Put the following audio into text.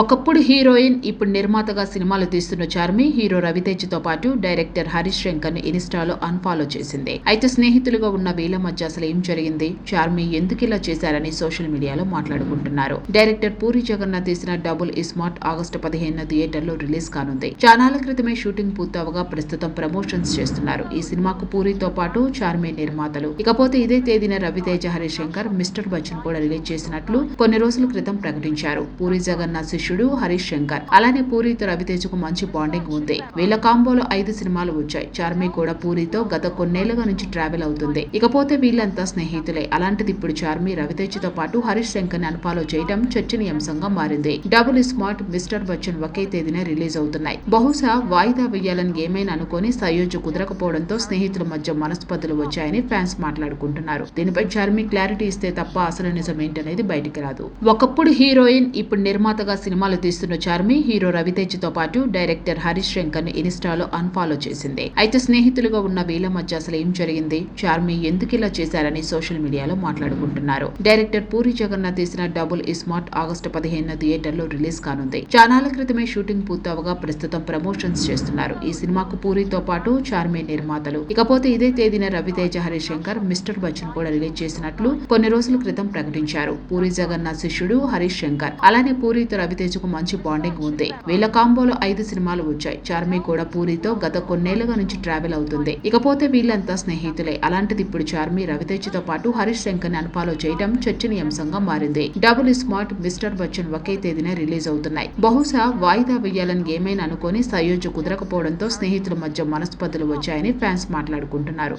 ఒకప్పుడు హీరోయిన్ ఇప్పుడు నిర్మాతగా సినిమాలు తీస్తున్న చార్మి హీరో రవితేజతో పాటు డైరెక్టర్ హరీష్ శంకర్ని ఇన్స్టాలో అన్ఫాలో చేసింది. అయితే స్నేహితులుగా ఉన్న వీళ్ళ మధ్య అసలు ఏం జరిగింది? చార్మి ఎందుకు ఇలా చేశారని సోషల్ మీడియాలో మాట్లాడుకుంటున్నారు. డైరెక్టర్ పూరి జగన్నాథ్ తీసిన డబుల్ ఇస్మార్ట్ ఆగస్టు పదిహేను థియేటర్లో రిలీజ్ కానుంది. చానాల క్రితమే షూటింగ్ పూర్తవగా ప్రస్తుతం ప్రమోషన్స్ చేస్తున్నారు. ఈ సినిమాకు పూరితో పాటు చార్మి నిర్మాతలు. ఇకపోతే ఇదే తేదీన రవితేజ హరీష్ శంకర్ మిస్టర్ బచ్చన్ కూడా రిలీజ్ చేసినట్లు కొన్ని రోజుల క్రితం ప్రకటించారు. పూరి జగన్నాథ్ శిష్యుడు హరీష్ శంకర్. అలానే పూరితో రవితేజకు మంచి బాండింగ్ ఉంది. వీళ్ళ కాంబోలో ఐదు సినిమాలు వచ్చాయి. చార్మి కూడా పూరితో గత కొన్నేళ్ళుగా నుంచి ట్రావెల్ అవుతుంది. ఇకపోతే వీళ్ళంతా స్నేహితులే. అలాంటిది ఇప్పుడు చార్మి రవితేజతో పాటు హరీష్ శంకర్ని అన్ఫాలో చేయడం చర్చనీయాంశంగా మారింది. డబుల్ స్మార్ట్ మిస్టర్ బచ్చన్ ఒకే తేదీన రిలీజ్ అవుతున్నాయి. బహుశా వాయిదా వేయాలని ఏమైనా అనుకొని సయోజు కుదరకపోవడంతో స్నేహితుల మధ్య మనస్పర్ధలు వచ్చాయని ఫ్యాన్స్ మాట్లాడుకుంటున్నారు. దీనిపై చార్మి క్లారిటీ ఇస్తే తప్ప అసలు నిజమేంటనేది బయటికి రాదు. ఒకప్పుడు హీరోయిన్ ఇప్పుడు నిర్మాతగా సినిమాలు తీస్తున్న చార్మి హీరో రవితేజతో పాటు డైరెక్టర్ హరీష్ శంకర్ని ఇన్స్టాలో అన్ఫాలో చేసింది. అయితే స్నేహితులుగా ఉన్న వీళ్ళ మధ్య అసలు ఏం జరిగింది? చార్మి ఎందుకు ఇలా చేశారని సోషల్ మీడియాలో మాట్లాడుకుంటున్నారు. డైరెక్టర్ పూరి జగన్నాథ్ తీసిన డబుల్ ఇస్మార్ట్ ఆగస్టు పదిహేను థియేటర్లో రిలీజ్ కానుంది. చానాల క్రితమే షూటింగ్ పూర్తవగా ప్రస్తుతం ప్రమోషన్స్ చేస్తున్నారు. ఈ సినిమాకు పూరితో పాటు చార్మి నిర్మాతలు. ఇకపోతే ఇదే తేదీన రవితేజ హరీష్ శంకర్ మిస్టర్ బచ్చన్ కూడా రిలీజ్ చేసినట్లు కొన్ని రోజుల క్రితం ప్రకటించారు. పూరి జగన్నాథ్ శిష్యుడు హరీష్ శంకర్ అలానే పూరితో రవితేజకు మంచి బాండింగ్ ఉంది. వీళ్ళ కాంబోలో ఐదు సినిమాలు వచ్చాయి. చార్మి కూడా పూరితో గత కొన్నేళ్ళుగా నుంచి ట్రావెల్ అవుతుంది. ఇకపోతే వీళ్ళంతా స్నేహితులే. అలాంటిది ఇప్పుడు చార్మి రవితేజతో పాటు హరీష్ శంకర్ని అన్ఫాలో చేయడం చర్చనీయాంశంగా మారింది. డబుల్ స్మార్ట్ మిస్టర్ బచ్చన్ ఒకే తేదీన రిలీజ్ అవుతున్నాయి. బహుశా వాయిదా వేయాలని ఏమైనా అనుకొని సయోజ కుదరకపోవడంతో స్నేహితుల మధ్య మనస్పర్ధలు వచ్చాయని ఫ్యాన్స్ మాట్లాడుకుంటున్నారు.